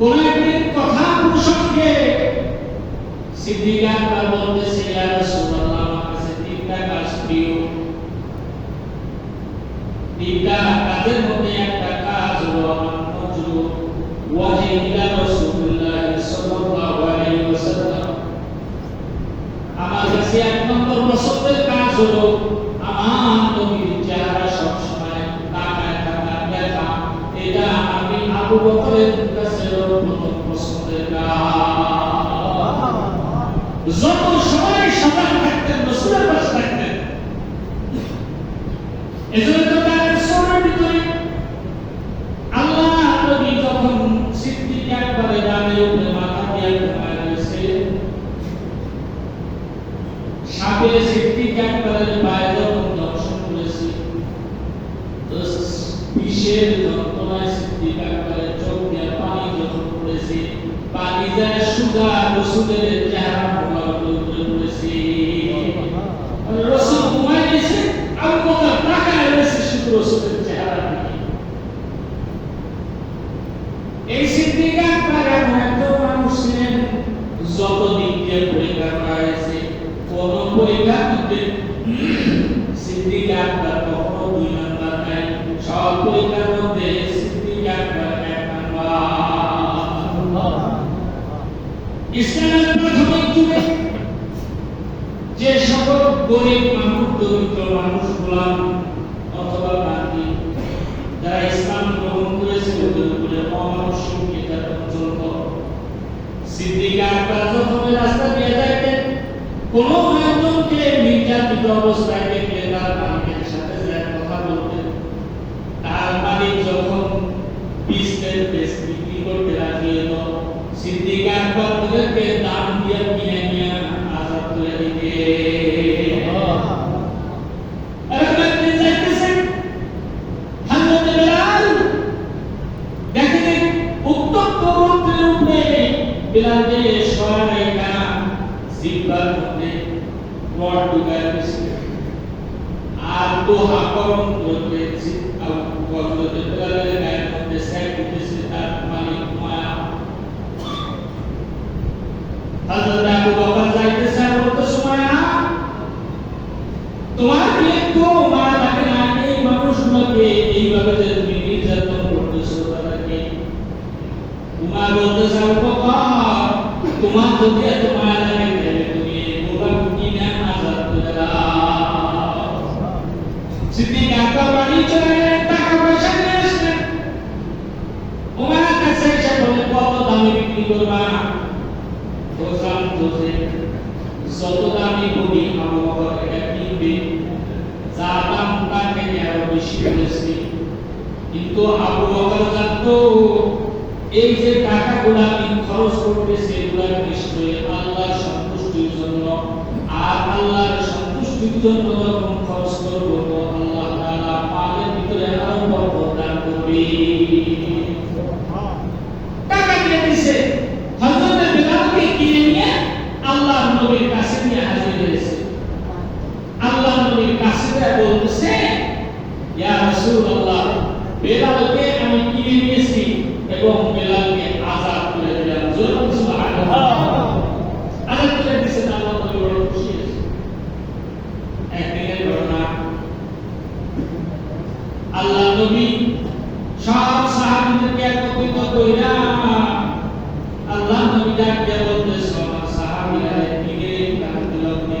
ওই কথা প্রসঙ্গে সিদ্দিক আকবর বলতেছে ইয়া রাসূলুল্লাহ আমার কাছে তিনটা কাজ তিনটা কাজের মধ্যে একটা যত সময় সজাগ থাকতেন, রসুলের পাশে থাকতেন, এজন্য তো তার আল্লাহ নবী যখন সিদ্দিক একবারে মাথা দিয়ে সাপে সিদ্দিক একবারে পায়ে যখন দর্শন করেছে বিষের যন্ত্রণায় সিদ্দিক একবারে চোখ দিয়ে পানি যখন পড়েছে, পানি যায় সুগা চেহারা মোবারক উপরে পড়েছে রসুল ঘুমায় গেছে আবু বকর তাকায় রয়েছে শুধু রসুলের চেহারা দিকে এই সিদ্দিক আকবর মানুষ ছিলেন যত দিক দিয়ে পরীক্ষা করা হয়েছে কোন প্রাথমিক যুগে যে সকল গরিব মানুষ দরিদ্র মানুষ গোলাম সিদ্দিক আকবর যখন রাস্তা দিয়ে যাইতেন। কোন একজনকে নির্যাতিত অবস্থায় দেখলে তার মালিকের সাথে শোয়া নাই কেনা? জিব্বার মধ্যে ঢুকায় দিয়েছে আর দোহা করণ করতেছে আর হযরত বেলালের গায়ের মধ্যে সেট দিতেছে তার মালিক মায়া হযরত আবু বকর যাইতেছে আর বলতেছে মায়া তোমার কি একটু মায়া লাগে না এই মানুষগুলোকে এইভাবে যে তুমি নির্যাতন করতেছো তাদেরকে উমা বলতেছে আবু বকর তোমার যদি এত মায়া লাগে তুমি গোলাম কিনে আজাদ করে দাও সিদ্দিক বাড়ি চলে টাকা পয়সা নিয়ে আসলেন উমার কাছে এসে বলে কত দামে বিক্রি করবা বললাম তো যত দামি আবু বকর এটা কিনবে যা দাম তার থেকে আরও বেশি বলেছি কিন্তু আবু জানতো এই যে টাকাগুলো আমি খরচ করতেছি এগুলো নিশ্চয়ই আল্লাহর সন্তুষ্টির জন্য। আর আল্লাহর সন্তুষ্টির জন্য যখন খরচ করব আল্লাহ তাআলা পালের ভিতরে আরও বরকত দান করবে। টাকা দিয়ে দিছে। হযরত বিলালকে কিনে নিয়ে আল্লাহ নবীর কাছে নিয়ে হাজির হয়েছে। আল্লাহ নবীর কাছে বলতেছে, ইয়া রাসূলুল্লাহ বেলালকে আমি কিনে নিয়েছি এবং বেলালকে আজাদ করে দিলাম জোরে বলুন সুবহানাল্লাহ আজাদ করে দিয়েছেন আল্লাহ নবী বড় খুশি হয়েছে একদিনের ঘটনা আল্লাহ নবী সব সাহাবীদেরকে একত্রিত কইরা আল্লাহ নবী ডাক দিয়ে বলতেছে আমার সাহাবীরা দিনের কান্দলনে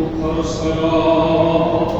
tu prospero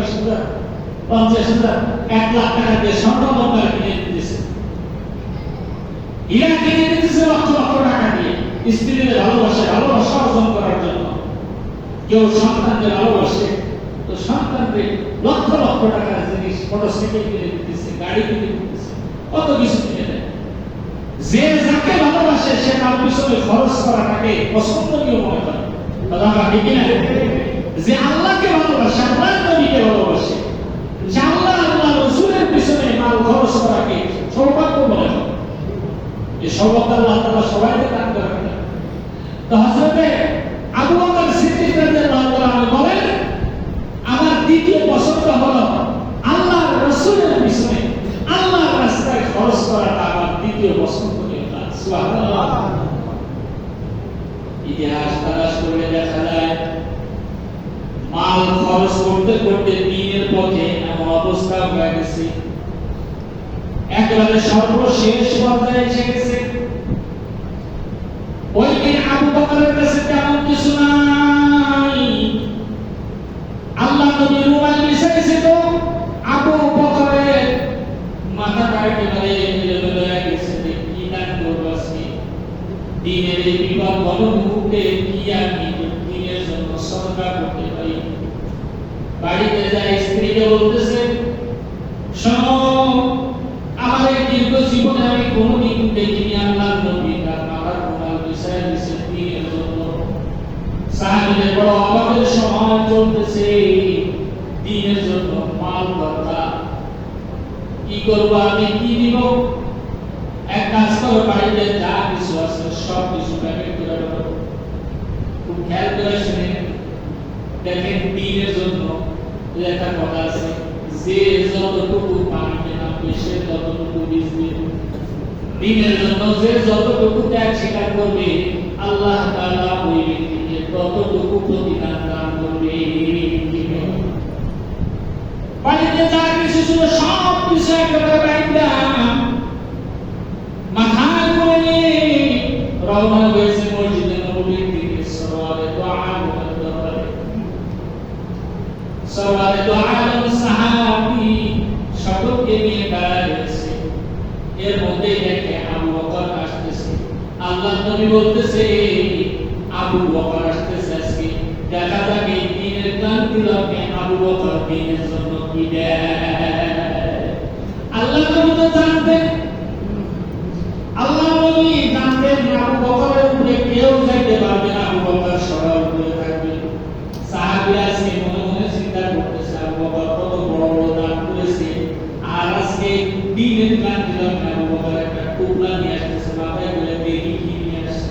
দশ হাজার পঞ্চাশ হাজার এক লাখ টাকা দিয়ে স্বর্ণ দরকার কিনে দিতেছে ইরা কিনে দিতেছে লক্ষ লক্ষ টাকা দিয়ে, স্ত্রীদের ভালোবাসে, ভালোবাসা অর্জন করার জন্য। কেউ সন্তানদের ভালোবাসে, তো সন্তানদের লক্ষ লক্ষ টাকার জিনিস মোটরসাইকেল কিনে দিতেছে গাড়ি কিনে দিতেছে কত কিছু কিনে দেয়। যে যাকে ভালোবাসে, সে তার পিছনে খরচ করাটাকে পছন্দনীয় মনে করে। কথা বাকি কিনা? যে আল্লাহকে ভালোবাসে আল্লাহ নবীকে ভালোবাসে, যে আল্লাহ আল্লাহ রসুলের পিছনে মাল খরচ করাকে সৌভাগ্য করে এই সৌভাগ্য আল্লাহ তাআলা সবাইকে দান করেন না তো হযরতে আবু বকর সিদ্দিক রাদিয়াল্লাহু তাআলা বলেন, আমার দ্বিতীয় পছন্দ হলো পিছনে রাস্তায় খরচ করাটা আমার দ্বিতীয় পছন্দনীয় কাজ সুবহানাল্লাহ। ইতিহাস তালাশ করে দেখা যায় মাল খরচ করতে করতে দিনের পথে এমন অবস্থা হয়ে গেছে। একেবারে সর্বশেষ পর্যায়ে এসে গেছে। ওই দিন আবু বকরের কাছে তেমন কিছু নাই। আল্লাহ নবী রুমাল মিশাইছে তো আবু বকরের মাথাটা একেবারে এলোমেলো হয়ে গেছে কি দান করব আজকে? দিনের এই বিপদ বড় মুহূর্তে কি আমি দিনের জন্য সরকার করতে বাড়িতে যায় স্ত্রীকে বলতেছে আমার দীর্ঘ জীবনে আমি কোনোদিন দেখিনি আল্লাহ নবী। তার বিষয় দিনের জন্য সাহাবিদের বড় অভাবের চলতেছে। দিনের জন্য মাল কি করব, আমি কি দিব? এক কাজ করো, বাড়িতে যা কিছু আছে, সব কিছু প্যাকেট করে খুব খেয়াল করে শুনে দেখেন দিনের জন্য একটা কথা আছে যে যতটুকু পানিতে নামবে সে ততটুকু ভিজবে দিনের জন্য যে যতটুকু ত্যাগ স্বীকার করবে আল্লাহ তাআলা ওই ব্যক্তিকে ততটুকু প্রতিদান দান করবে বাড়িতে যা কিছু ছিল সব কিছু একেবারে বাইন্দা মাথায় করে নিয়ে রওনা হয়েছে মসজিদে নববীর দিকে সওয়ালে দোয়া হবে সওয়ালে দোয়া এবং সাহাবী সকলকে নিয়ে দাঁড়ায় রয়েছে এর মধ্যে দেখে আবু বকর আসতেছে আল্লাহ নবী বলতেছে, আবু বকর আসতেছে আজকে। দেখা যাক এই দিনের ক্লান্তি লগ্নে আবু বকর দিনের জন্য কি আল্লাহ নবী তো জানতেন। আল্লাহ নবী জানতেন আবু বকরের উপরে কেউ যাইতে পারবে না, আবু বকর সবার উপরে থাকবে। সাহাবীরা আজকে মনে মনে চিন্তা করতেছে, আবু বকর কত বড় বড় দান করেছে। আর আজকে দিনের না আবু বকর একটা টুকরা নিয়ে আসতেছে মাথায় করে দেখি কি নিয়ে আসছে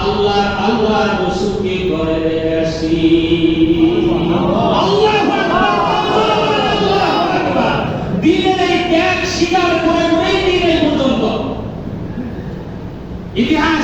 আল্লাহ আল্লাহ রসুলকে করে পর্যন্ত। ইতিহাস